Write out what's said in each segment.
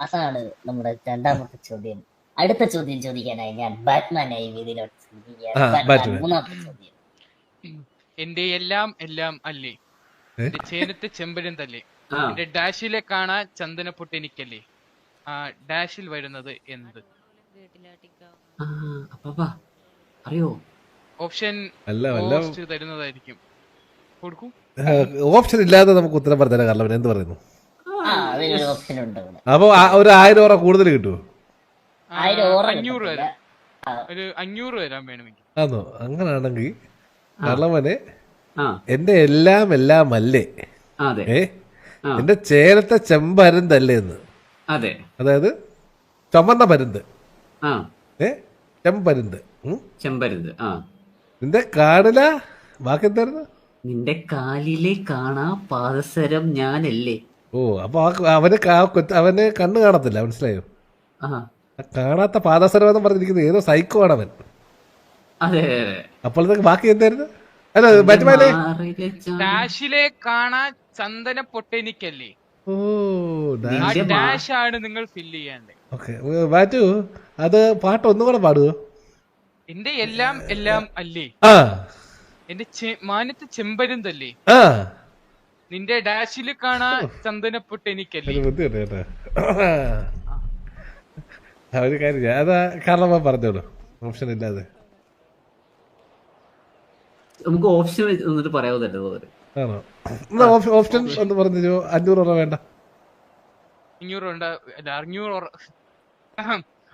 അതാണ് നമ്മുടെ രണ്ടാമത്തെ ചോദ്യം. അടുത്ത ചോദ്യം ചോദിക്കാനായി ഞാൻ ബാറ്റ്മാനായി വേദിയിലോട്ട്. മൂന്നാമത്തെ ചോദ്യം. എന്റെ എല്ലാം എല്ലാം അല്ലേ? എന്റെ ചേനത്തെ ചെമ്പരം തല്ലേ? എന്റെ ഡാഷിലെ കാണാൻ ചന്ദനപ്പൊട്ട് എനിക്കല്ലേ? ആ ഡാഷിൽ വരുന്നത് എന്ത്? അറിയോ? ഓപ്ഷൻ തരുന്നതായിരിക്കും. കൊടുക്കൂ. ഓപ്ഷൻ ഇല്ലാതെ നമുക്ക് ഉത്തരം പറഞ്ഞു കാരണം എന്ത് പറയുന്നു? അപ്പൊ ഒരു ആയിരം ഓറ കൂടുതൽ കിട്ടുമോ അതോ അഞ്ഞൂറ് കിട്ടത്തില്ല. ഒരു അഞ്ഞൂറ് വരാൻ വേണമെങ്കിൽ ആണോ അങ്ങനാണെങ്കിൽ കള്ളവനെ എന്റെ എല്ലാം എല്ലാം അല്ലേ അതെ. ഏ? എന്റെ ചേരത്തെ ചെമ്പരുന്തല്ലേ എന്ന്. അതെ. അതായത് ചുമന്ന പരുന്ത്. ആ. ഏ? ചെമ്പരുന്ത്. ചെമ്പരുന്ത്. ആ. നിന്റെ കാടില? ബാക്കി എന്തായിരുന്നു നിന്റെ കാലിലെ കാണാ പാദസരം ഞാനല്ലേ? ഓ അപ്പൊ അവന് അവന് കണ്ണ് കാണത്തില്ല മനസ്സിലായോ? കാണാത്ത പാദസരം എന്ന് പറഞ്ഞിരിക്കുന്നത് ഏതോ സൈക്കോ ആണ് അവൻ അപ്പോഴത്തേക്ക് ബാക്കി എന്തായിരുന്നു? അല്ല ബാറ്റ്മാനെ ഡാഷിലെ കാണാൻ ചന്ദന എനിക്കല്ലേ ഓ ഡാഷ് ആണ് നിങ്ങൾ ഫില്ല് ചെയ്യേണ്ടത്. ഓക്കെ ബാറ്റു അത് പാട്ട് ഒന്നും കൂടെ പാടുവോ? എന്റെ എല്ലാം എല്ലാം അല്ലേ? ആ. എന്റെ മാനത്തെ ചെമ്പരം തല്ലേ ആ. നിന്റെ ഡാഷിൽ കാണാ ചന്ദനപ്പുട്ട് എനിക്കല്ലേ? ഒരു ആ, ഒരു കാര്യം. അതാ കാരണം പറഞ്ഞോളൂ. ഓപ്ഷൻ ഇല്ലാതെ. നമുക്ക് ഓപ്ഷൻ എന്നിട്ട് പറയാവുന്നല്ലോ ആണോ? എന്നാ ഓപ്ഷൻ എന്ന് പറഞ്ഞു അഞ്ഞൂറ് രൂപ വേണ്ട. അഞ്ഞൂറ് വേണ്ട. അല്ല അഞ്ഞൂറ്.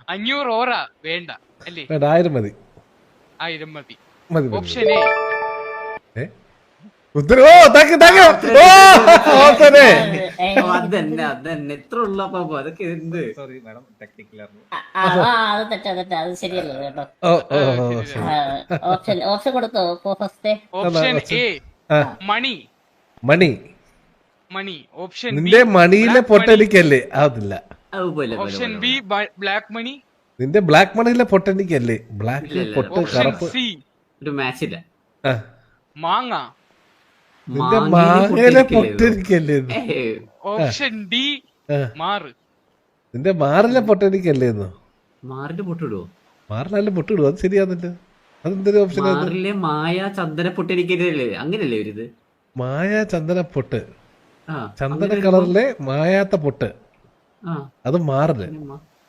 അഞ്ഞൂറ് ഓറ വേണ്ട അല്ലേ? വേണ്ട ആയിരം മതി. ആയിരം മതി. Option A. ഏ? ഉത്തരം. ഓ താങ്ക് യു താങ്ക് യു ഓ ഓ, അതന്നെ അതന്നെ. ഇത്ര ഉള്ള പാപ്പ അതൊക്കെ എന്ത്? ആ, ആ, ആ, അത് തെറ്റാ തെറ്റാ. അത് ശരിയല്ല കേട്ടോ? ഓ ഓ ഓ, ഓപ്ഷൻ ഓപ്ഷൻ കൊടുത്തോ? ഫസ്റ്റ്. ഓപ്ഷൻ എ മണി. മണി. മണി. ഓപ്ഷൻ നിന്റെ മണിയിലെ പൊട്ടലിക്കല്ലേ അതില്ല. ഓപ്ഷൻ ബി ബ്ലാക്ക് മണി. നിന്റെ ബ്ലാക്ക് മണിയിലെ പൊട്ടലിക്കല്ലേ ബ്ലാക്ക് പൊട്ട. കറുപ്പ്. സി. ഒരു മാച്ച് ഇല്ല. ആ. മാങ്ങ. മാങ്ങയിലെ പൊട്ടിരിക്കല്ലേ ഓപ്ഷൻ ഡി. മാറ്. നിന്റെ മാറിലെ പൊട്ടനിക്കല്ലേ എന്ന് മാറിന്റെ പൊട്ടിടുവോ? മാറിലാലും പൊട്ടിടുവോ? അത് ശരിയാന്നില്ല. അതെന്തൊരു ഓപ്ഷൻ മാറിലെ മായ ചന്ദന പൊട്ടിരിക്കല്ലേ അങ്ങനല്ലേ ഒരു ഇത് മായ ചന്ദന പൊട്ട്. ആ ചന്ദന കളറിലെ മായാത്ത പൊട്ട്. ആ. അത് മാറിൽ.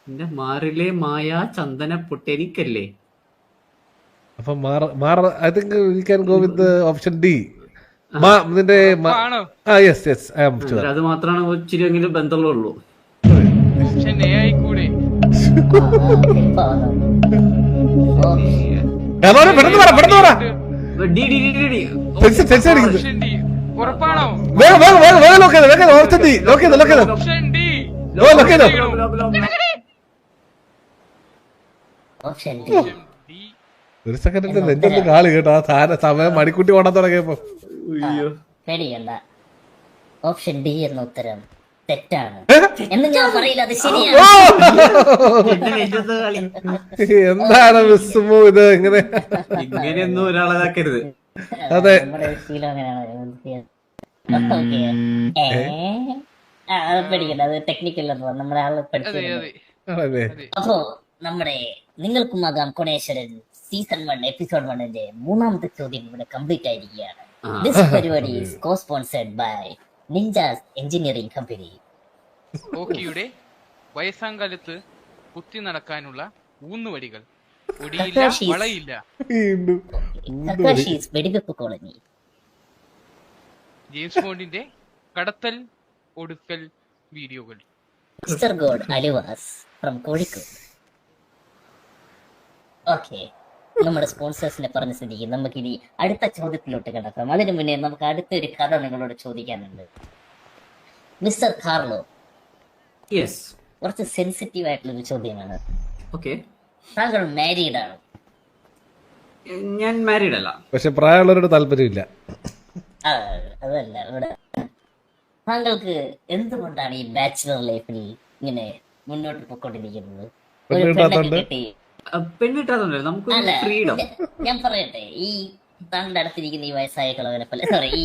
എന്റെ മാറിലെ മായ ചന്ദന പൊട്ടിരിക്കല്ലേ അപ്പൊ മാറ മാറ I think you can go with option D. നിന്റെ ആ yes yes I am sure അത് മാത്രമാണ് ഇച്ചിരിയെങ്കിലും ബന്ധമുള്ളൂ ഒരു സെക്കൻഡിന്റെ നെഞ്ചൊന്നും കാളി കേട്ടോ. ആ സാധന സമയം മണിക്കുട്ടി ഓടാൻ തുടങ്ങിയപ്പോ. പേടിയണ്ട ഓപ്ഷൻ ഡി എന്ന ഉത്തരം തെറ്റാണ്. എന്ന് ഞാൻ പറയില്ല അത് ശരിയാണ്. എന്താണ് വിസ്മു ഇത് ഇങ്ങനെ? ഇങ്ങനെയൊന്നും ഒരാളെ ഇതാക്കരുത്. അതെ. നമ്മുടെ ശീലം അങ്ങനെയാണ്. പേടിക്കണ്ട അത് ടെക്നിക്കൽ നമ്മുടെ ആൾ പഠിച്ചത് അതെ ആണല്ലേ അതെ. അപ്പോ നമ്മുടെ നിങ്ങൾക്കുമാകാം കൊണേശ്വരൻ. സീസൺ വൺ എപ്പിസോഡ് വണ്ണിന്റെ മൂന്നാമത്തെ ചോദ്യം ഇവിടെ കംപ്ലീറ്റ് ആയിരിക്കുകയാണ്. ദിസ് പരിപാടി co sponsored by ninjas engineering company ഓക്കിയുടെ വയസ്സാങ്കാലത്ത് കുത്തി നടക്കാനുള്ള ഊന്നുവടികൾ. ഒടിയില്ല Takashis. വളയില്ല. വീണ്ടും വെടിവെപ്പ് കോളനി ജെയിംസ് ബോണ്ടിന്റെ കടത്തൽ ഒടുക്കൽ വീഡിയോകൾ. മിസ്റ്റർ ഗോഡ് അലുവാസ് ഫ്രം കോഴിക്കോട് ഓക്കെ നമ്മുടെ സ്പോൺസേഴ്സിനെ പറഞ്ഞ സ്ഥിതിക്ക് നമുക്കിനി അടുത്ത ചോദ്യത്തിലോട്ട് കിടക്കാം. അതിനു മുന്നേ നമുക്ക് അടുത്തൊരു കഥ നിങ്ങളോട് ചോദിക്കാനുണ്ട്. മിസ്റ്റർ കാർലോ യെസ് കുറച്ച് സെൻസിറ്റീവ് ആയിട്ടുള്ള ഒരു ചോദ്യമാണ്. ഓക്കെ താങ്കൾ മാരീഡ് ആണ്? ഞാൻ മാരീഡ് അല്ല. പക്ഷെ പ്രായമുള്ളവരോട് താല്പര്യമില്ല. അതല്ല ഇവിടെ താങ്കൾക്ക് എന്തുകൊണ്ടാണ് ഈ ബാച്ചിലർ ലൈഫിൽ ഇങ്ങനെ മുന്നോട്ട് പോയിക്കൊണ്ടിരിക്കുന്നത്? നമുക്കൊരു അല്ല ഫ്രീഡം ഞാൻ പറയട്ടെ. ഈ താങ്കളുടെ അടുത്തിരിക്കുന്ന ഈ വയസ്സായ കളവനെ പോലെ സോറി ഈ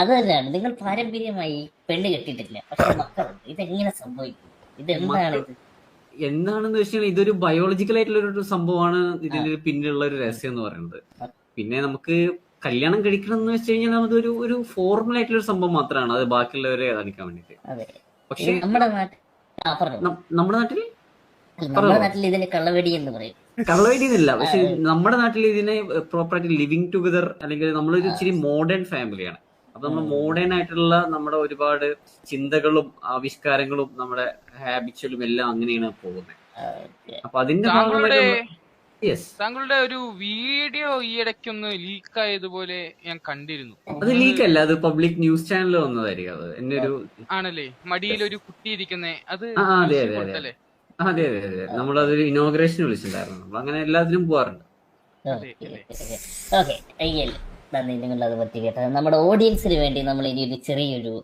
അത് തന്നെയാണ്. നിങ്ങൾ പാരമ്പര്യമായി പെണ്ണ് കെട്ടിയിട്ടില്ല. പക്ഷെ മക്കളുണ്ട്. ഇതെങ്ങനെ സംഭവിക്കും? ഇത്? എന്താണ് ഇത് എന്താണെന്ന് വെച്ചാൽ ഇതൊരു ബയോളജിക്കൽ ആയിട്ടുള്ള ഒരു സംഭവമാണ് ഇതിന് പിന്നിലുള്ള ഒരു രഹസ്യം എന്ന് പറയുന്നത്. പിന്നെ നമുക്ക് കല്യാണം കഴിക്കണം എന്ന് വെച്ച് കഴിഞ്ഞാൽ അതൊരു ഒരു ഫോർമൽ ആയിട്ടുള്ള ഒരു സംഭവം മാത്രമാണ്. അത് ബാക്കിയുള്ളവരെ കാണിക്കാൻ വേണ്ടിട്ട് പക്ഷെ നമ്മുടെ നാട്ടിൽ നമ്മുടെ നാട്ടിൽ? നമ്മുടെ നാട്ടിൽ ഇതിന് കള്ളവെടി എന്ന് പറയും. കള്ളവേടിയെന്നില്ല പക്ഷെ നമ്മുടെ നാട്ടിൽ ഇതിനെ പ്രോപ്പറായിട്ട് ലിവിങ് ടുഗദർ അല്ലെങ്കിൽ നമ്മളൊരു ഇച്ചിരി മോഡേൺ ഫാമിലിയാണ് അപ്പൊ നമ്മൾ മോഡേൺ ആയിട്ടുള്ള നമ്മുടെ ഒരുപാട് ചിന്തകളും ആവിഷ്കാരങ്ങളും നമ്മുടെ ഹാബിറ്റ്സിലും എല്ലാം അങ്ങനെയാണ് പോകുന്നത്. അപ്പൊ അതിന്റെ യെസ് താങ്കളുടെ ഒരു വീഡിയോ ഈ ഇടയ്ക്കൊന്ന് ലീക്ക് ആയതുപോലെ ഞാൻ കണ്ടിരുന്നു. അത് ലീക്ക് അല്ല അത് പബ്ലിക് ന്യൂസ് ചാനലിൽ വന്നതായിരിക്കും അത്. ഒരു ആണല്ലേ? മടിയിൽ ഒരു കുട്ടി ഇരിക്കുന്നേ. അത് അതെ, അതെ, അതെ. അതെ അതെ അതെ. നമ്മളതൊരു ഇനോഗ്രേഷൻ വിളിച്ചിട്ടുണ്ടായിരുന്നു. നമ്മൾ അങ്ങനെ എല്ലാത്തിനും പോവാറുണ്ട്. ഓക്കെ നന്ദി നിങ്ങൾ അത് പറ്റി കേട്ടത് നമ്മുടെ ഓഡിയൻസിന് വേണ്ടി നമ്മൾ ഇനി ഒരു ചെറിയൊരു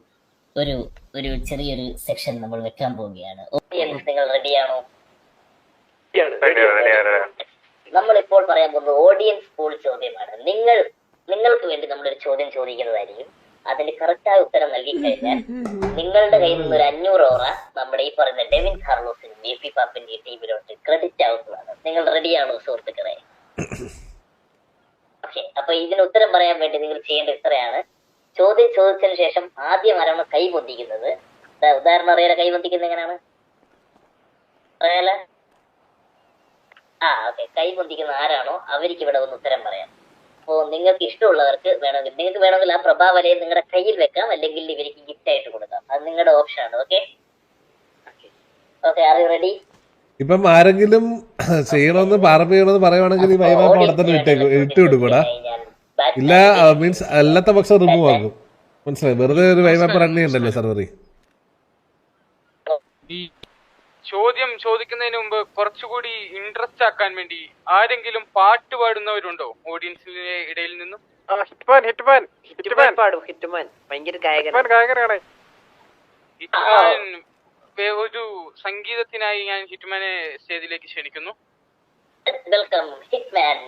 ഒരു ഒരു ചെറിയൊരു സെക്ഷൻ നമ്മൾ വെക്കാൻ പോവുകയാണ്. ഓഡിയൻസ് നിങ്ങൾ റെഡിയാണോ നമ്മൾ ഇപ്പോൾ പറയാൻ പോകുന്നത് ഓഡിയൻസ് പോൾ ചോദ്യമാണ്. നിങ്ങൾ നിങ്ങൾക്ക് വേണ്ടി ഒരു ചോദ്യം ചോദിക്കുന്നതായിരിക്കും. അതിന് കറക്റ്റായ ഉത്തരം നൽകി കഴിഞ്ഞാൽ നിങ്ങളുടെ കയ്യിൽ നിന്ന് ഒരു അഞ്ഞൂറ് ഓറ നമ്മുടെ ഈ പറയുന്ന ഡെവിൻ കാർലോസിനും ബി പി പാപ്പിന്റെ ടീമിലോട്ട് ക്രെഡിറ്റ് ആവുന്നതാണ്. നിങ്ങൾ റെഡിയാണോ സുഹൃത്തുക്കളെ? ഓക്കെ അപ്പൊ ഇതിന് ഉത്തരം പറയാൻ വേണ്ടി നിങ്ങൾ ചെയ്യേണ്ടത് ഇത്രയാണ്. ചോദ്യം ചോദിച്ചതിന് ശേഷം ആദ്യം ആരാണ് കൈ പൊന്തിക്കുന്നത്? ഉദാഹരണം അറിയാലോ കൈ പൊന്തിക്കുന്നത് എങ്ങനെയാണ്? അറിയാലോ ആ ഓക്കെ കൈ പൊന്തിക്കുന്ന ആരാണോ അവർക്ക് ഇവിടെ ഒന്ന് ഉത്തരം പറയാം. അപ്പോൾ നിങ്ങൾക്ക് ഇഷ്ടമുള്ളവർക്ക് വേണമെങ്കിൽ നിങ്ങൾക്ക് വേണമെങ്കിൽ ആ പ്രഭാവലയം നിങ്ങളുടെ കയ്യിൽ വെക്കാം അല്ലെങ്കിൽ ഇവർക്ക് ഗിഫ്റ്റ് ആയിട്ട് കൊടുക്കാം. അത് നിങ്ങളുടെ ഓപ്ഷൻ ആണ് okay okay are you ready ഇപ്പം ആരെങ്കിലും ചെയ്യണമെന്ന് പാർപ്പിക്കണമെന്ന് പറയുവാണെങ്കിൽ ഈ വൈവാപ്പ് അവിടെ തന്നെ ഇട്ടേക്കും ഇട്ട് വിടുകൂടാ ഇല്ല മീൻസ് അല്ലാത്ത പക്ഷം റിമൂവ് ആകും മനസ്സിലായി? വെറുതെ ഒരു വൈവാപ്പ് റൺ ചെയ്യണ്ടല്ലോ സർവറി ചോദ്യം ചോദിക്കുന്നതിന് മുമ്പ് കുറച്ചുകൂടി ഇൻട്രസ്റ്റ് ആക്കാൻ വേണ്ടി ആരെങ്കിലും പാട്ട് പാടുന്നവരുണ്ടോ? ഓഡിയൻസിന്റെ ഇടയിൽ നിന്നും? ഹിറ്റ്മാൻ ഹിറ്റ്മാൻ ഹിറ്റ്മാൻ പാടും ഹിറ്റ്മാൻ. ഭയങ്കര ഗായകൻ ഗായകനാണ്. ഹിറ്റ്മാൻ ഒരു സംഗീതത്തിനായി ഞാൻ ഹിറ്റ്മാനെ സ്റ്റേജിലേക്ക് ക്ഷണിക്കുന്നു. Welcome hitman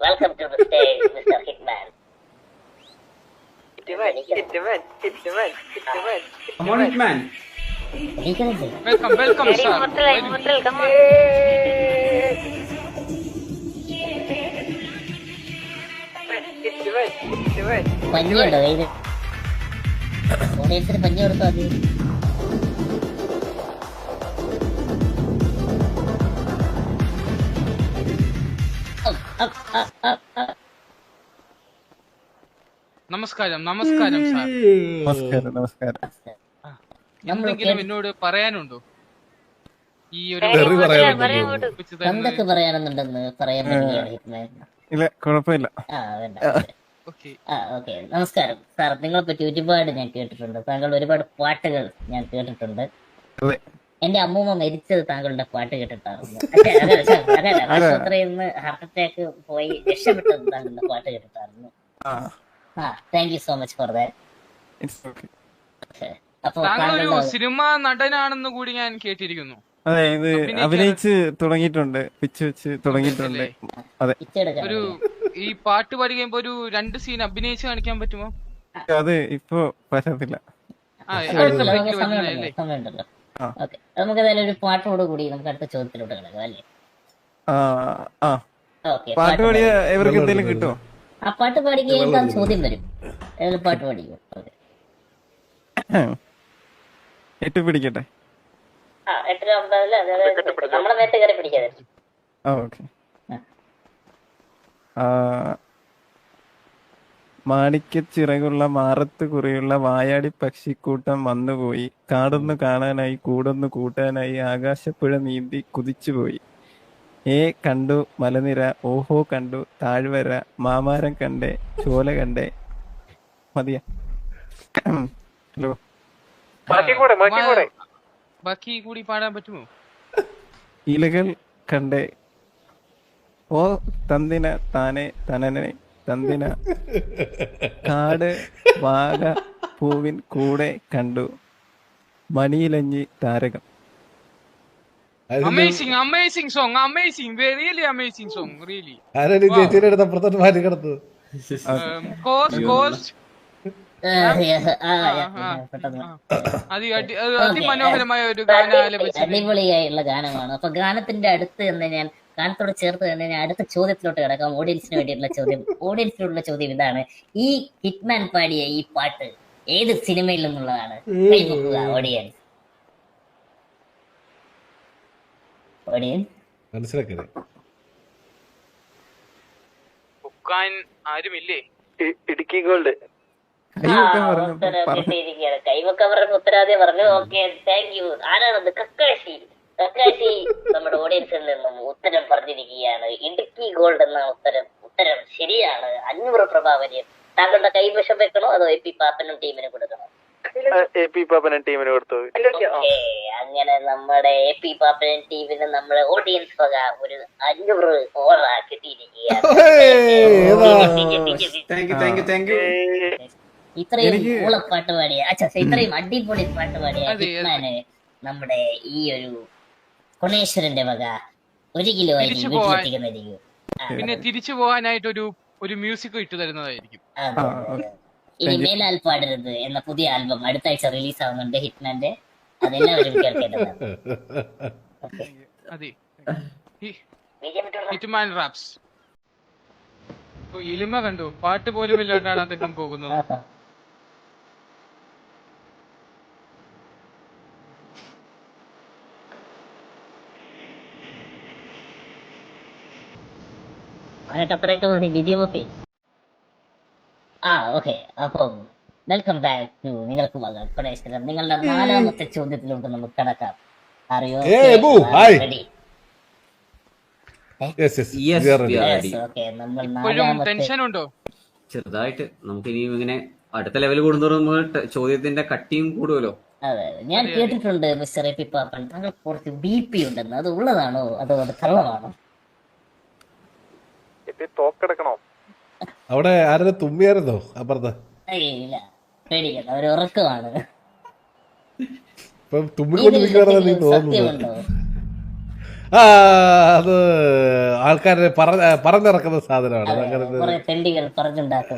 mister hitman hitman on, man. Welcome, welcome, sir. Welcome welcome come on. പഞ്ഞിയുണ്ടോ കയ്യിൽ ഓഡിയൻസിന് പഞ്ഞി കൊടുത്തോ അത് up, up, up, up, up. നമസ്കാരം നമസ്കാരം സാർ. നമസ്കാരം നമസ്കാരം. എന്തെങ്കിലും എന്നോട് പറയാനുണ്ടോ? ഈ ഒരു എന്തൊക്കെ പറയാനുണ്ടെന്ന് പറയാൻ ഇല്ല കുഴപ്പമില്ല. ആ വേണ്ട. ഓക്കെ. ആ ഓക്കെ. നമസ്കാരം. സാർ നിങ്ങളെ പറ്റി ഒരുപാട് ഞാൻ കേട്ടിട്ടുണ്ട്. താങ്കൾ ഒരുപാട് പാട്ടുകൾ ഞാൻ കേട്ടിട്ടുണ്ട്. എന്റെ അമ്മൂമ്മ മരിച്ചത് താങ്കളുടെ പാട്ട് കേട്ടിട്ടായിരുന്നു. അതല്ല, ആശുപത്രിയിൽ നിന്ന് ഹാർട്ട് അറ്റാക്ക് പോയി രക്ഷപ്പെട്ടത് താങ്കളുടെ പാട്ട് കേട്ടിട്ടായിരുന്നു. Thank you so much for that ഒരു സിനിമ നടനാണെന്ന് കൂടി ഞാൻ കേട്ടിരിക്കുന്നു. അതെ ഇത് അഭിനയിച്ച് തുടങ്ങിയിട്ടുണ്ട്. പിച്ച് വെച്ച് തുടങ്ങിയിട്ടുണ്ട്. അതെ. ഒരു ഈ പാട്ട് പാടി കഴിയുമ്പോ ഒരു രണ്ട് സീൻ അഭിനയിച്ച് കാണിക്കാൻ പറ്റുമോ? അതെ ഇപ്പൊ പറ്റത്തില്ല നമുക്ക് ഒരു പാട്ടോട് കൂടി നമുക്ക് അടുത്ത ചോദ്യത്തിലോട്ട് കിടക്കാം അല്ലേ? ആ ആ. ഓക്കെ പാട്ട് പാടിയ ഇവർക്ക് എന്തെങ്കിലും കിട്ടുമോ? ആ പാട്ട് പാടി ചോദ്യം വരും. പാട്ട് പാടിക്കും? ഓക്കെ എട്ട് പിടിക്കട്ടെ? ആ. മാണിക്യച്ചിറകുള്ള മാറത്ത് കുറിയുള്ള വായാടി പക്ഷിക്കൂട്ടം വന്നുപോയി. കാടൊന്നു കാണാനായി കൂടൊന്നു കൂട്ടാനായി ആകാശപ്പുഴ നീന്തി കുതിച്ചുപോയി. ഏ കണ്ടു മലനിര ഓഹോ കണ്ടു താഴ്വര മാമാരം കണ്ടേ ചോല കണ്ടേ. മതിയാ. ഹലോ. ബാക്കി കൂടെ, ബാക്കി കൂടെ. ബാക്കി കൂടി പാടാൻ പറ്റുമോ? ഇലകൾ കണ്ടേ. ഓ തന്തിന താനെ തനനെ തന്തിന. കാട് വാഗ പൂവിൻ കൂടെ കണ്ടു. മണിയിലഞ്ഞി താരകം. Amazing amazing song amazing really amazing song really ആരാണ് ചേച്ചിയുടെ അടുത്ത് അപ്പുറത്തോട്ട് മാറ്റി കിടത്തത്? കോസ്റ്റ് കോസ്റ്റ് അടി- അതിമനോഹരമായ ഒരു അടിപൊളിയായുള്ള ഗാനമാണ്. അപ്പൊ ഗാനത്തിന്റെ അടുത്ത് എന്ന് ഞാൻ ഗാനത്തോട് ചേർത്ത് തന്നെ ഞാൻ അടുത്ത ചോദ്യത്തിലോട്ട് കിടക്കാം. ഓഡിയൻസിന് വേണ്ടിയിട്ടുള്ള ചോദ്യം. ഓഡിയൻസിനോടുള്ള ചോദ്യം ഇതാണ്. ഈ ഹിറ്റ്മാൻ പാടിയ ഈ പാട്ട് ഏത് സിനിമയിൽ നിന്നുള്ളതാണ്? ഓഡിയൻസ് ഓഡിയൻസ് മനസ്സിലാക്കരുത് ബുക്കാൻ ആരുമില്ലേ? ഇടുക്കി ഗോൾഡ്. കൈവക്കാൻ പറഞ്ഞു പറഞ്ഞ ഉത്തരാദ്യം പറഞ്ഞു ഓക്കെ താങ്ക് യു ആരാണത്? കക്കാശി. കക്കാശി നമ്മുടെ ഓഡിയൻസിൽ നിന്നും ഉത്തരം പറഞ്ഞിരിക്കുകയാണ്. ഇടുക്കി ഗോൾഡ് എന്ന ഉത്തരം ഉത്തരം ശരിയാണ്. അഞ്ഞൂറ് പ്രഭാവര്യം താങ്കളുടെ കൈവശം വെക്കണോ അതോ എ പി പാപ്പനും ടീമിനും കൊടുക്കണോ? ടീമിന് കൊടുത്തു? ഓക്കേ, അങ്ങനെ നമ്മുടെ എ പി പാപ്പനൻ ടീമിന് നമ്മുടെ ഓഡിയൻസ് വക ഒരു അഞ്ഞൂറ് ഓറ കിട്ടിയിരിക്കുകയാണ്. ഇത്രയും പാട്ട് പാടിയ അച്ഛാ ഇത്രയും അടിപൊളി പാട്ട് പാടിയ. ഹിറ്റ്മാന് നമ്മുടെ ഈ ഒരു കൊണേശ്വരന്റെ വക ഒരു കിലോ അരി വീട്ടിലെത്തിക്കുന്നതായിരിക്കും പിന്നെ തിരിച്ചു പോകാനായിട്ട് ഒരു ഒരു മ്യൂസിക് ഇട്ടു തരുന്നതായിരിക്കും. ഇനി മേലാൽ പാടരുത് എന്ന പുതിയ ആൽബം അടുത്ത ആഴ്ച റിലീസ് ആവുന്നുണ്ട് ഹിറ്റ്മാന്റെ അതെല്ലാവരും കേൾക്കേണ്ടതാണ്. അതെ. Hitman wraps. ഇലിമ കണ്ടു. പാട്ട് പോലും ഇല്ലാണ്ടാണ് അദ്ദേഹം പോകുന്നത്. അതിനകത്ത് അത്രയൊക്കെ മതി. വിജയം ഒപ്പി ആ ഓക്കെ അപ്പം വെൽക്കം ബാക്ക് ടു നിങ്ങൾക്ക് മകൾ പ്രദേശം നിങ്ങളുടെ നാലാമത്തെ ചോദ്യത്തിലോട്ട് നമുക്ക് കടക്കാം. അറിയോ? ചെറുതായിട്ട് നമുക്ക് ഇനി ഇങ്ങനെ അടുത്ത ലെവൽ കൂടുന്നതോറും നമുക്ക് ചോദ്യത്തിന്റെ കട്ടിയും കൂടുമല്ലോ അതെ അതെ. ഞാൻ കേട്ടിട്ടുണ്ട് മിസ്റ്റർ എ പി പാപ്പൻ താങ്കൾക്ക് കുറച്ച് ബി പി ഉണ്ടെന്ന്. അത് ഉള്ളതാണോ? അതോ അത് കള്ളമാണോ? തോക്കെടുക്കണോ? അവിടെ ആരുടെ തുമ്മിയായിരുന്നോ? അപ്പുറത്ത്? ഏയ് ഇല്ല. പേടിക്കണ്ട. ഒരു ഉറക്കമാണ്. ഇപ്പൊ തുമ്മിക്കൊണ്ടിരിക്കുകയാണെന്ന് എനിക്ക് ഇതിൽ തോന്നുന്നു. ആ അത് ആൾക്കാരെ പറഞ്ഞ പറഞ്ഞിറക്കുന്ന സാധനമാണ്. അങ്ങനെ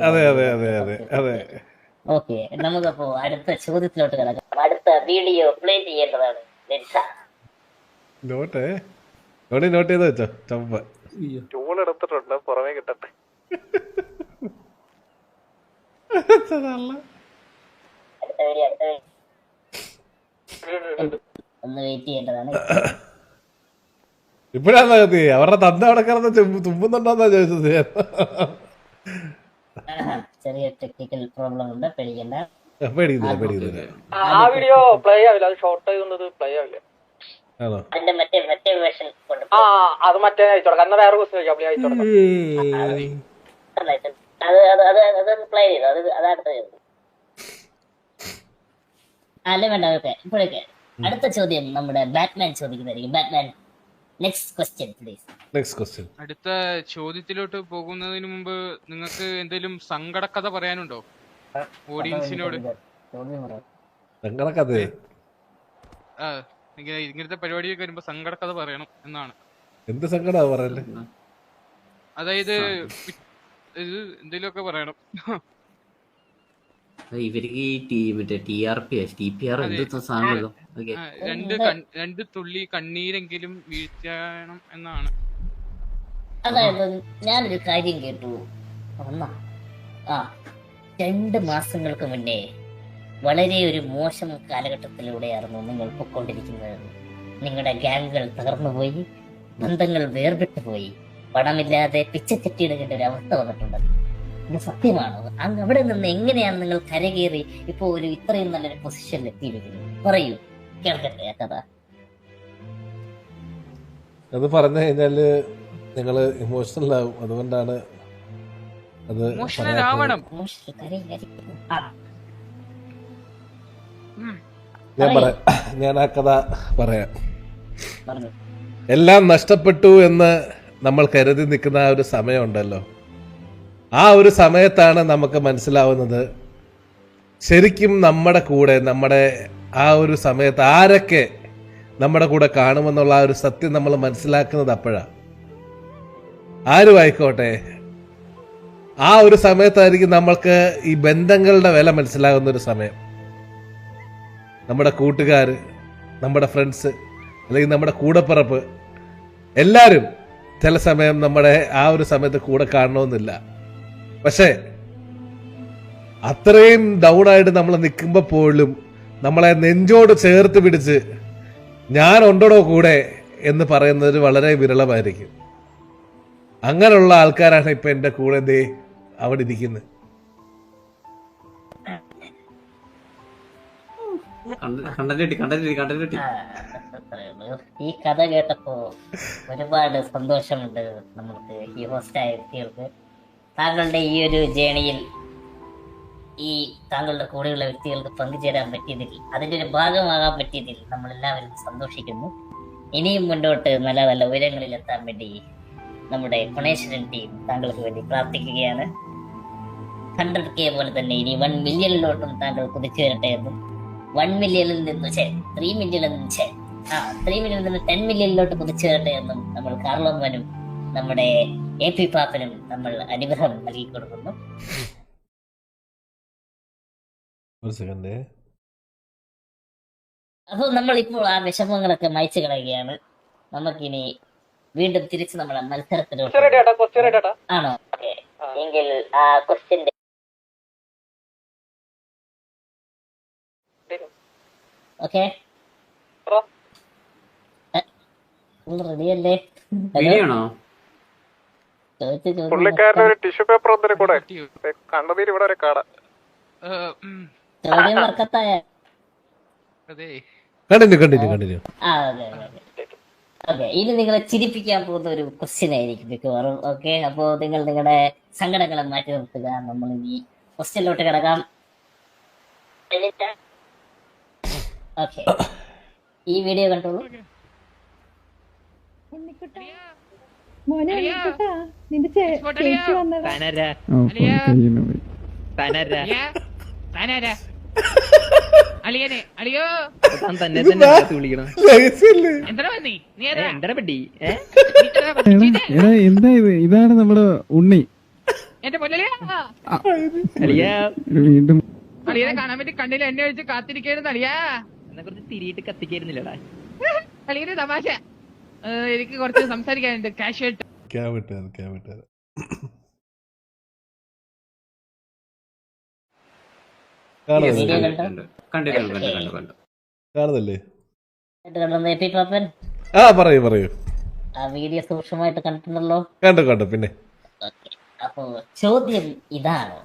അതെ അതെ അതെ അതെ അതെ. ഓക്കെ. നമുക്കപ്പോ അടുത്ത ചോദ്യത്തിലോട്ട് കിടക്കാം. അടുത്ത വീഡിയോ പ്ലേ ചെയ്യേണ്ടതാണ്. നോട്ടേ. നോട്ടി നോട്ട് ചെയ്ത് വെച്ചോ. ചമ്പ ടൂൾ എടുത്തിട്ടുണ്ട് പുറമേ കിട്ടട്ടെ. ഇപ്പഴാണ് നീ അവരുടെ തന്ത അവിടെ കിടന്ന് തുമ്പുന്നുണ്ടോന്നാ ചോദിച്ചത്. ചെറിയ ടെക്നിക്കൽ പ്രോബ്ലം ഉണ്ട്. പേടിക്കണ്ട. പേടിക്കുന്നില്ല പേടിക്കുന്നില്ല. ആ വീഡിയോ പ്ലേ ആവില്ല. അത് ഷോർട്ട് ആയതുകൊണ്ട് പ്ലേ ആവില്ല. ആണോ? മറ്റേ മറ്റേ വേർഷൻ ആ അത് മറ്റേ അയച്ചു കൊടുക്കാം. എന്നാ വേറെ ക്വസ്റ്റ്യൻ ചോദിക്കാം. അപ്പൊ അയച്ചു കൊടുക്കാം. അത് അത് അത് അതൊന്ന് പ്ലേ ചെയ്തു. അത് അതടുത്ത ചോദ്യം അല്ല വേണ്ട ഓക്കെ. ഇപ്പോഴൊക്കെ അടുത്ത ചോദ്യം നമ്മുടെ Batman ചോദിക്കുന്നതായിരിക്കും. Batman next question please next question അടുത്ത ചോദ്യത്തിലോട്ട് പോകുന്നതിന് മുമ്പ് നിങ്ങൾക്ക് എന്തെങ്കിലും സങ്കടക്കഥ പറയാനുണ്ടോ? ഓഡിയൻസിനോട്. ആ ഇങ്ങനെ ഇങ്ങനത്തെ പരിപാടിയൊക്കെ വരുമ്പോ സങ്കടക്കഥ പറയണം എന്നാണ്. എന്ത് സങ്കട പറയല്ലേ അതായത് ഇത് എന്തെങ്കിലുമൊക്കെ പറയണം. ഇവർക്ക് ഈ ടി മറ്റേ T R P T P R. സാധനമല്ലോ രണ്ട് രണ്ട് തുള്ളി കണ്ണീരെങ്കിലും വീഴ്ത്തണം എന്നാണ്. അതായത് ഞാനൊരു കാര്യം കേട്ടു. ഒന്നാ ആ രണ്ട് മാസങ്ങൾക്ക് മുന്നേ വളരെ ഒരു മോശം കാലഘട്ടത്തിലൂടെയായിരുന്നു നിങ്ങൾ പൊക്കൊണ്ടിരിക്കുന്നത് നിങ്ങളുടെ ഗ്യാങ്ങുകൾ തകർന്നുപോയി ബന്ധങ്ങൾ വേർപെട്ടു പണമില്ലാതെ എടുക്കേണ്ട ഒരു അവസ്ഥ വന്നിട്ടുണ്ട് ഇത് സത്യമാണോ? അങ്ങ് അവിടെ നിന്ന് എങ്ങനെയാണ് നിങ്ങൾ കരകയറി ഇപ്പോ ഒരു ഇത്രയും നല്ലൊരു പൊസിഷനിൽ എത്തിയിരിക്കുന്നത്? പറയൂ. കേൾക്കട്ടെ ആ കഥ. അത് പറഞ്ഞു കഴിഞ്ഞാൽ നിങ്ങൾ ഇമോഷണൽ ആവും. അതുകൊണ്ടാണ് അത് ഞാൻ പറയാം. ഞാൻ ആ കഥ പറയാം. പറഞ്ഞു. എല്ലാം നഷ്ടപ്പെട്ടു എന്ന് നമ്മൾ കരുതി നിൽക്കുന്ന ആ ഒരു സമയമുണ്ടല്ലോ. ആ ഒരു സമയത്താണ് നമുക്ക് മനസ്സിലാവുന്നത് ശരിക്കും നമ്മുടെ കൂടെ നമ്മുടെ ആ ഒരു സമയത്ത് ആരൊക്കെ നമ്മുടെ കൂടെ കാണുമെന്നുള്ള ആ ഒരു സത്യം നമ്മൾ മനസ്സിലാക്കുന്നത് അപ്പോഴാണ് ആരും ആയിക്കോട്ടെ ആ ഒരു സമയത്തായിരിക്കും നമ്മൾക്ക് ഈ ബന്ധങ്ങളുടെ വില മനസ്സിലാകുന്ന ഒരു സമയം. നമ്മുടെ കൂട്ടുകാർ നമ്മുടെ ഫ്രണ്ട്സ് അല്ലെങ്കിൽ നമ്മുടെ കൂടപ്പിറപ്പ് എല്ലാവരും ചില സമയം നമ്മുടെ ആ ഒരു സമയത്ത് കൂടെ കാണണമെന്നില്ല. പക്ഷേ അത്രയും ഡൗൺ ആയിട്ട് നമ്മൾ നിൽക്കുമ്പോൾ പോലും നമ്മളെ നെഞ്ചോട് ചേർത്ത് പിടിച്ച് ഞാൻ ഉണ്ടോ കൂടെ എന്ന് പറയുന്നത് വളരെ വിരളമായിരിക്കും. അങ്ങനെയുള്ള ആൾക്കാരാണ് ഇപ്പം എന്റെ കൂടെ ദേ അവിടെ ഇരിക്കുന്നത്. ഈ കഥ കേട്ടപ്പോ ഒരുപാട് സന്തോഷമുണ്ട് നമ്മൾക്ക് ഈ ഹോസ്റ്റ് ഹോസ്റ്റായ വ്യക്തികൾക്ക്. താങ്കളുടെ ഈ ഒരു ജേണിയിൽ ഈ താങ്കളുടെ കൂടെയുള്ള വ്യക്തികൾക്ക് പങ്കുചേരാൻ പറ്റിയതിൽ അതിന്റെ ഒരു ഭാഗമാകാൻ പറ്റിയതിൽ നമ്മൾ എല്ലാവരും സന്തോഷിക്കുന്നു. ഇനിയും മുന്നോട്ട് നല്ല നല്ല ഉയരങ്ങളിൽ എത്താൻ വേണ്ടി നമ്മുടെ കൊണേശ്വരൻ ടീം താങ്കൾക്ക് വേണ്ടി പ്രാർത്ഥിക്കുകയാണ്. ഹൺഡ്രഡ് കെ പോലെ തന്നെ ഇനി വൺ മില്യണിലോട്ടും താങ്കൾ കുതിച്ചു വരട്ടെ എന്നും വൺ മില്യണിൽ നിന്ന് ഛേ ത്രീ മില്യണിൽ നിന്ന് ഛേ ആ ത്രീ മില്യണിൽ നിന്ന് ടെൻ മില്യണിലോട്ട് കുതിച്ചു വരട്ടെ എന്നും നമ്മൾ കാർലോമനും നമ്മുടെ എ പി പാപ്പനും നമ്മൾ അനുഗ്രഹം നൽകി കൊടുക്കുന്നു. ഒരു സെക്കൻഡ് അപ്പോൾ നമ്മൾ ഇപ്പോൾ ആ വിഷമങ്ങളൊക്കെ മയച്ചു കളയുകയാണ്. നമുക്കിനി വീണ്ടും തിരിച്ച് നമ്മളെ മത്സരത്തിലോട്ട് ആണോ? എങ്കിൽ ആ ക്വസ്റ്റ്യന്റെ ഓക്കെ. റെഡിയല്ലേ വീഡിയോ ആണോ? ചോദിച്ച ഒരു ടിഷ്യൂ പേപ്പർ ഒന്നിനെ കൂടെ. കണ്ണുനീര് ഇവിടെ വരെ ഇനി നിങ്ങളെ ചിരിപ്പിക്കാൻ പോകുന്ന ഒരു ക്വസ്റ്റ്യൻ ആയിരിക്കും മിക്കവാറും. ഓക്കെ അപ്പോ നിങ്ങൾ നിങ്ങളുടെ സങ്കടങ്ങളെ മാറ്റി നിർത്തുക. നമ്മൾ ഇനി ക്വസ്റ്റ്യനിലോട്ട് കിടക്കാം. ഓക്കെ. ഈ വീഡിയോ കണ്ടോളൂ. മോനെ നിന്റെ രഹസ്യല്ലേ? എന്താ നീ ഏതാ? എടാ എടാ എന്താ ഇത്? ഇതാണ് നമ്മുടെ ഉണ്ണി. എന്റെ പൊന്നലിയാ വീണ്ടും അളിയനെ കാണാൻ വേണ്ടി കണ്ണിൽ എന്നെ ഒഴിച്ച് കാത്തിരിക്കായിരുന്നു അളിയാ. തിരിയിട്ട് കത്തിക്കായിരുന്നില്ലടാ. അളിയന് തമാശ. എനിക്ക് കുറച്ച് സംസാരിക്കാനുണ്ട്. കാണുന്നില്ലേ? കണ്ടോ കണ്ടു കണ്ടു കണ്ടു കണ്ടു കാണുന്നില്ലേ? A P Pappan. ആ പറയൂ പറയൂ. ആ വീഡിയോ സൂക്ഷ്മമായിട്ട് കണ്ടിട്ടുണ്ടല്ലോ. കണ്ടു കണ്ടു പിന്നെ. അപ്പോ ചോദ്യം ഇതാണ്.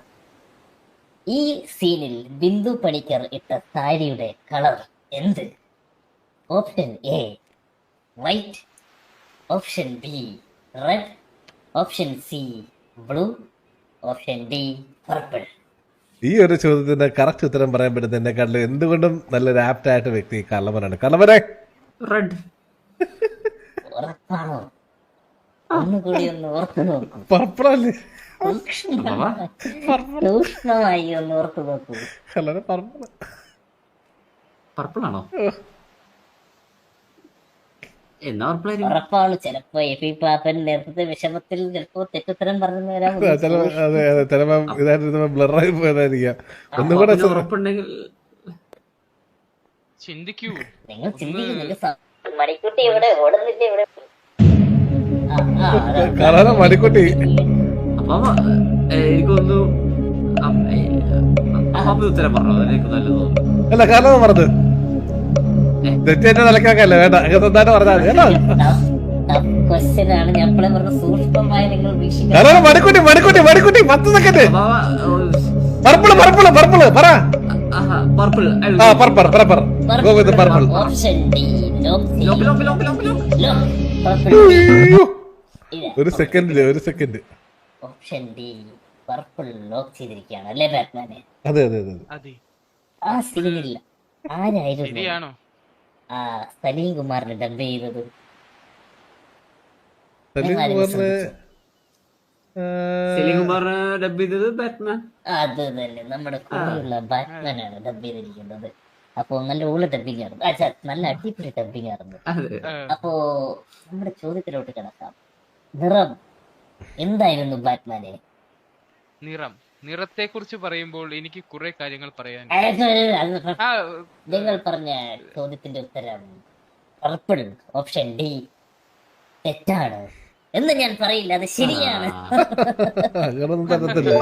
ഈ സീനിൽ ബിന്ദു പണിക്കർ ഇട്ട സാരിയുടെ കളർ എന്ത്? Option A white option B red option C blue option D purple ഈ ഒരു ചോദ്യത്തിന്റെ കറക്റ്റ് ഉത്തരം പറയാൻ പറ്റുന്ന എന്നെക്കാട്ടിലും എന്തുകൊണ്ടും നല്ലൊരു ആപ്റ്റ് ആയിട്ട് വ്യക്തി കള്ളവനാണ്. കള്ളവനെ? റെഡ് ഉറപ്പാണോ? ഒന്നുകൂടി ഒന്ന് ഓർത്തു നോക്കൂ. പർപ്പിളല്ലേ സൂക്ഷ്മമായി ഒന്ന് ഓർത്തു നോക്കൂ. കള്ളനെ പർപ്പിള പർപ്പിൾ ആണോ? എന്നാ പർപ്പിൾ ആയിരിക്കും? ഉറപ്പാണ്. ചിലപ്പോ എ പി പാപ്പൻ നേരത്തെ വിഷമത്തിൽ ചിലപ്പോ തെറ്റുത്തരം പറഞ്ഞു വരാൻ ചില അതെ അതെ ചിലപ്പോ ഇതായിട്ട് ബ്ലറായി പോയതായിരിക്കാം. ഒന്നും കൂടെ അതിന് ഉറപ്പുണ്ടെങ്കിൽ ചിന്തിക്കൂ. നിങ്ങൾ ചിന്തിക്കുന്നില്ല മണിക്കുട്ടി ഇവിടെ ഓടുന്നില്ല ഇവിടെ. ആ, ആ, അതാ. കള്ളനെ മണിക്കുട്ടി. അപ്പൊ എനിക്കൊന്നു അപ്പൊ ഉത്തരം പറഞ്ഞു? അതെനിക്ക് നല്ലത് തോന്നുന്നു അല്ല കാരണം പറഞ്ഞത്. തെറ്റേറ്റ നിലക്കാക്കല്ലേ വേണ്ട. അങ്ങനെ പറഞ്ഞാൽ മതി കേട്ടോ? Tough- tough question ആണ് ഞാൻ എപ്പോഴും പറഞ്ഞ സൂക്ഷ്മമായി നിങ്ങൾ വീക്ഷിക്കണം. കള്ളനെ മണിക്കുട്ടി മണിക്കുട്ടി മണിക്കുട്ടി പത്ത് സെക്കൻഡ്. പർപ്പിൾ പർപ്പിൾ പർപ്പിൾ പറ. പർപ്പിൾ പർപ്പിൾ ഒരു സെക്കൻഡിൽ ഒരു second. Option D. Purple lock ചെയ്തിരിക്കുകയാണ് അല്ലേ ബാറ്റ്മാനെ അതെ അതെ അതെ ആ സീനിൽ ആരായിരുന്നു? ആ സലീം കുമാറിനെ ഡബ് ചെയ്തത്. സലീം ഞാൻ കുമാറിന് സെലിം കുമാറിന് ഡബ് ചെയ്തത് ബാറ്റ്മാൻ അത് തന്നെ. നമ്മുടെ കൂടെയുള്ള ബാറ്റ്മാൻ ആണ് ഡബ് ചെയ്തിരിക്കുന്നത്. അപ്പോ നല്ല ഉള്ള ഡബിങ് ആയിരുന്നു. അച്ഛാ നല്ല അടിപൊളി ഡബിങ് ആയിരുന്നു. അതെ. അപ്പോ നമ്മുടെ ചോദ്യത്തിലോട്ട് കിടക്കാം. നിറം എന്തായിരുന്നു ബാറ്റ്മാനെ നിറം. നിറത്തെ കുറിച്ച് പറയുമ്പോൾ എനിക്ക് കുറെ കാര്യങ്ങൾ പറയാൻ നിങ്ങൾ പറഞ്ഞ ചോദ്യത്തിന്റെ ഉത്തരം പർപ്പിൾ ഓപ്ഷൻ ഡി തെറ്റാണ്. എന്ന് ഞാൻ പറയില്ല അത് ശരിയാണ്. അങ്ങനൊന്നും തരത്തില്ല.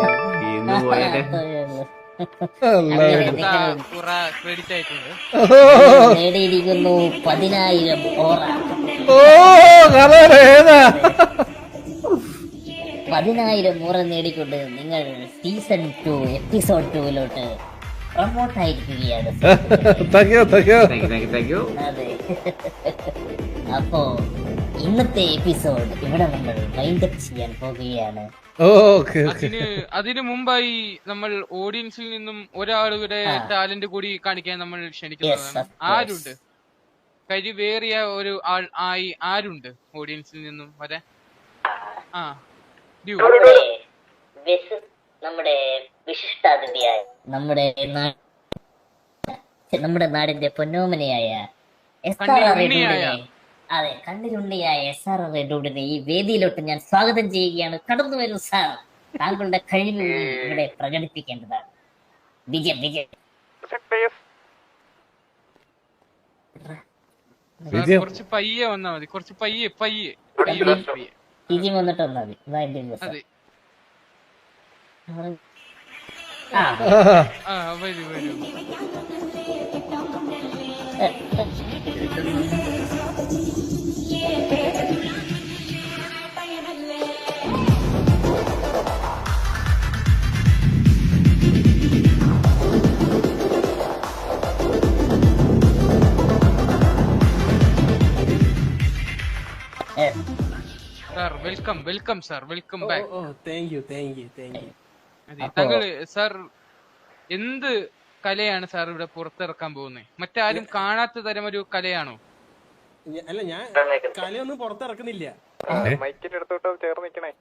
നേടിയിരിക്കുന്നു പതിനായിരം ഓറ. ഓ കഥ ഏതാ? പതിനായിരം മുറ നേടിക്കൊണ്ട് നിങ്ങൾ സീസൺ ടു എപ്പിസോഡ് ടുവിലോട്ട് പ്രൊമോട്ട് ആയിരിക്കുകയാണ്. അതെ. അപ്പോ ഇന്നത്തെ എപ്പിസോഡ് ഇവിടെ നമ്മൾ മൈൻഡ് അപ്പ് ചെയ്യാൻ പോകുകയാണ് ഓക്കെ അതിന് അതിനു മുമ്പായി നമ്മൾ ഓഡിയൻസിൽ നിന്നും ഒരാളുടെ ടാലന്റ് കൂടി കാണിക്കാൻ നമ്മൾ ക്ഷണിക്കുന്നത് ക്ഷണിക്കുന്നതാണ്. ആരുണ്ട്? കഴിവേറിയ ഒരു ആൾ ആയി ആരുണ്ട് ഓഡിയൻസിൽ നിന്നും? വരെ ആ. നമ്മുടെ നമ്മുടെ വിശിഷ്ടാതിഥിയായ നമ്മുടെ നമ്മുടെ നാടിന്റെ പൊന്നോമനയായ എസ് ആർ ആർ കണ്ണിലുണ്ണിയായ. അതെ കണ്ണിലുണ്ണിയായ എസ് ആർ ആർ റെഡൂഡിനെ ഈ വേദിയിലോട്ട് ഞാൻ സ്വാഗതം ചെയ്യുകയാണ്. കടന്നു വരൂ സാർ താങ്കളുടെ കഴിവ് ഇവിടെ പ്രകടിപ്പിക്കേണ്ടതാണ്. വിജയം വിജയം. വിജയം. കുറച്ച് പയ്യെ വന്നാ മതി. കുറച്ച് പയ്യെ പയ്യെ. പയ്യെ. വിജയം വന്നിട്ട് വന്നാൽ മതി. ഇതാ എന്റെ ദിവസം. അതെ. ആ. ആ വരൂ വരൂ. ഏ, sir welcome welcome sir welcome back thank you thank you thank you അതെ. താങ്കൾ സാർ എന്ത് കലയാണ് സാർ ഇവിടെ പുറത്തിറക്കാൻ പോകുന്നത് മറ്റാരും കാണാത്ത തരം ഒരു കലയാണോ അല്ല ഞാൻ കലയൊന്നും പുറത്തിറക്കുന്നില്ല.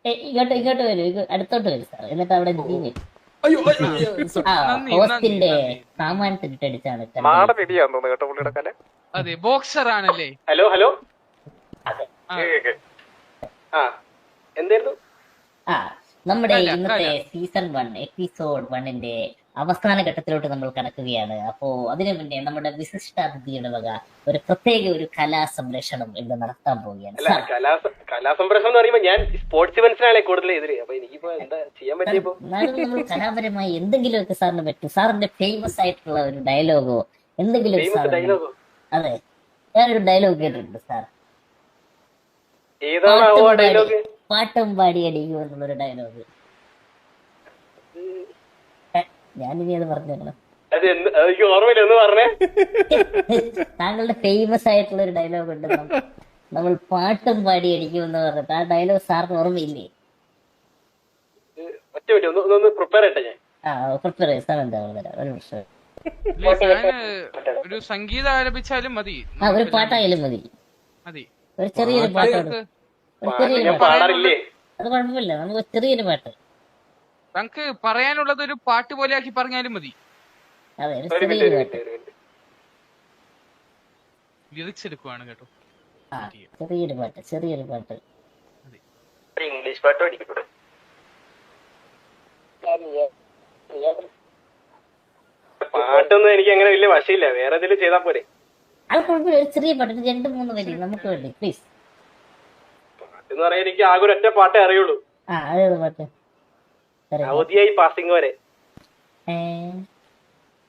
ഏ, ഇങ്ങോട്ട് ഇങ്ങോട്ട് വരൂ ഇങ്ങോ- അടുത്തോട്ട് വരൂ സാർ എന്നിട്ട് അവിടെ നന്ദി. സാമാനത്തിട്ടടിച്ചാണ് അതെ ബോക്സർ ആണല്ലേ ഹലോ ഹലോ? ആ, ആ എന്തായിരുന്നു? ആ നമ്മുടെ ഇന്നത്തെ സീസൺ വൺ എപ്പിസോഡ് വണ്ണിന്റെ അവസാന ഘട്ടത്തിലോട്ട് നമ്മൾ കടക്കുകയാണ്. അപ്പോ അതിനു മുന്നേ നമ്മുടെ വിശിഷ്ടാതിഥിയുടെ വക ഒരു പ്രത്യേക ഒരു കലാ സംരക്ഷണം ഇവിടെ നടത്താൻ പോവുകയാണ്. അല്ല കലാ കലാസംപ്രസം എന്ന് പറയുമ്പോൾ ഞാൻ സ്പോർട്സ് ഇവന്റ്സിനാണ് കൂടുതൽ എതിരെ. അപ്പൊ എനിക്കിപ്പോ എന്താ ചെയ്യാൻ പറ്റിയപ്പോ കലാപരമായി എന്തെങ്കിലുമൊക്കെ സാറിന് പറ്റും. സാറിന്റെ ഫേമസ് ആയിട്ടുള്ള ഒരു ഡയലോഗോ എന്തെങ്കിലും അതെ ഞാനൊരു ഡയലോഗ് കേട്ടിട്ടുണ്ട് സാർ. പാട്ടും പാടി- ഡയലോഗ് പാട്ടും പാടി അടിക്കും എന്നുള്ളൊരു ഡയലോഗ് ഞാനിനി അത് ഓർമ്മയില്ല താങ്കളുടെ ഫേമസ് ആയിട്ടുള്ള ഒരു ഡയലോഗ് ഉണ്ട് നമ്മൾ പാട്ടും പാടി അടിക്കും എന്ന് പറഞ്ഞിട്ട് ആ ഡയലോഗ് സാറിന് ഓർമ്മയില്ലേ? ഒരു സംഗീതം ആലപിച്ചാലും മതി. ആ ഒരു പാട്ടായാലും മതി. മതി. ഒരു ചെറിയൊരു പാട്ട് ഒരു ചെറിയൊരു പാട്ട് അത് കുഴപ്പമില്ല. നമുക്ക് ചെറിയൊരു പാട്ട്. നമുക്ക് പറയാനുള്ളത് ഒരു പാട്ട് പോലെ ആക്കി പറഞ്ഞാലും മതി. അതെ ഒരു ചെറിയൊരു പാട്ട്. ലിറിക്സ് എടുക്കുവാണ് കേട്ടോ. ചെറിയൊരു പാട്ട് ചെറിയൊരു പാട്ട്. ഇംഗ്ലീഷ് പാട്ട് പഠിക്കട്ടെ പാട്ടൊന്നും എനിക്ക് അങ്ങനെ വലിയ വശയില്ല. വേറെ എന്തെങ്കിലും ചെയ്താൽ പോരെ? അത് കുഴപ്പമില്ല ഒരു ചെറിയ പാട്ട് രണ്ട് മൂന്ന് വരി നമുക്ക് വേണ്ടി പ്ലീസ് എന്ന് പറയാൻ എനിക്ക് ആകെ ഒരു ഒറ്റ പാട്ടേ അറിയുള്ളൂ. ആ അതേത് പാട്ട്. അവധിയായി പാസിംഗ് വരെ.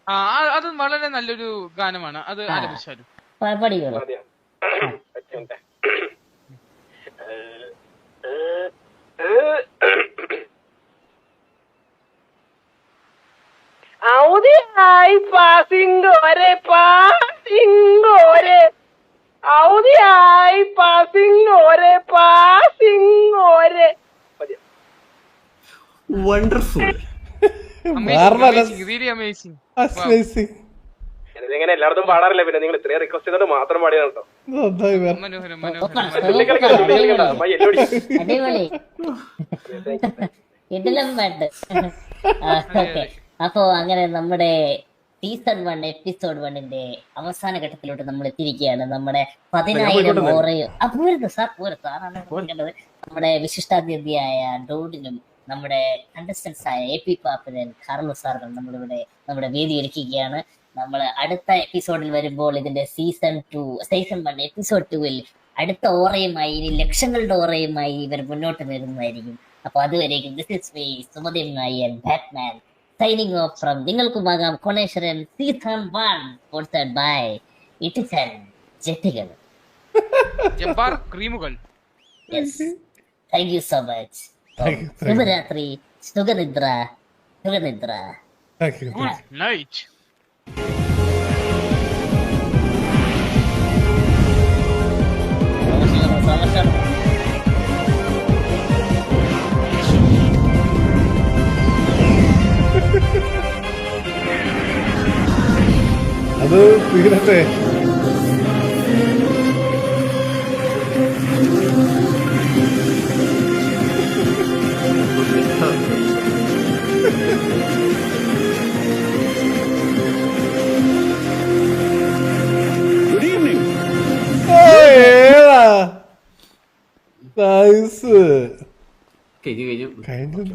ആ ആ- അത് വളരെ നല്ലൊരു ഗാനമാണ്. അത്. ആലപിച്ചാലും. പാ- പാടിക്കോളൂ. മിനിറ്റ്. പാസിംഗ് വരെ പാസിംഗ് ഒരെ ഔതിയായി പാസിംഗ് ഒരെ പാസിംഗ് ഒരെ വണ്ടർഫുൾ ഇതിങ്ങനെ എല്ലായിടത്തും പാടാറില്ല പിന്നെ? നിങ്ങൾ ഇത്രയും റിക്വസ്റ്റ് ചെയ്തത് മാത്രം പാടിയാണ് കേട്ടോ. ഇടലം പാട്ട് അപ്പോ അങ്ങനെ നമ്മുടെ സീസൺ വൺ എപ്പിസോഡ് വണ്ണിന്റെ അവസാന ഘട്ടത്തിലോട്ട് നമ്മൾ എത്തിയിരിക്കുകയാണ്. നമ്മുടെ പതിനായിരം ഓറയും പോരുന്നു സാർ പോരും. സാറാണ് നമ്മുടെ വിശിഷ്ടാതിഥിയായ ഡോഡിനും നമ്മുടെ കണ്ടസ്റ്റൻസ് ആയ എ പി പാപ്പനൻ കാർണു സാറിനും നമ്മളിവിടെ നമ്മുടെ വേദി ഒരുക്കുകയാണ് നമ്മൾ അടുത്ത എപ്പിസോഡിൽ വരുമ്പോൾ ഇതിന്റെ season two season one episode ടുവിൽ അടുത്ത ഓറയുമായി ഇനി ലക്ഷങ്ങളുടെ ഓറയുമായി ഇവർ മുന്നോട്ട് വരുന്നതായിരിക്കും. അപ്പൊ അതുവരേക്കും this is me Sumathi നായൻ batman signing off from നിങ്ങൾക്കുമാകാം കൊണേശ്വരൻ season one sponsored by Ittichan ജെട്ടികൾ Jabbar ക്രീമുകൾ താങ്ക് യു സോ മച്ച്. ശുഭരാത്രി സുഖനിദ്ര സുഖനിദ്ര Thank you, thank നൈറ്റ് അത് തീരട്ടെ നൈസ് കഴിഞ്ഞു കഴിഞ്ഞു കഴിഞ്ഞു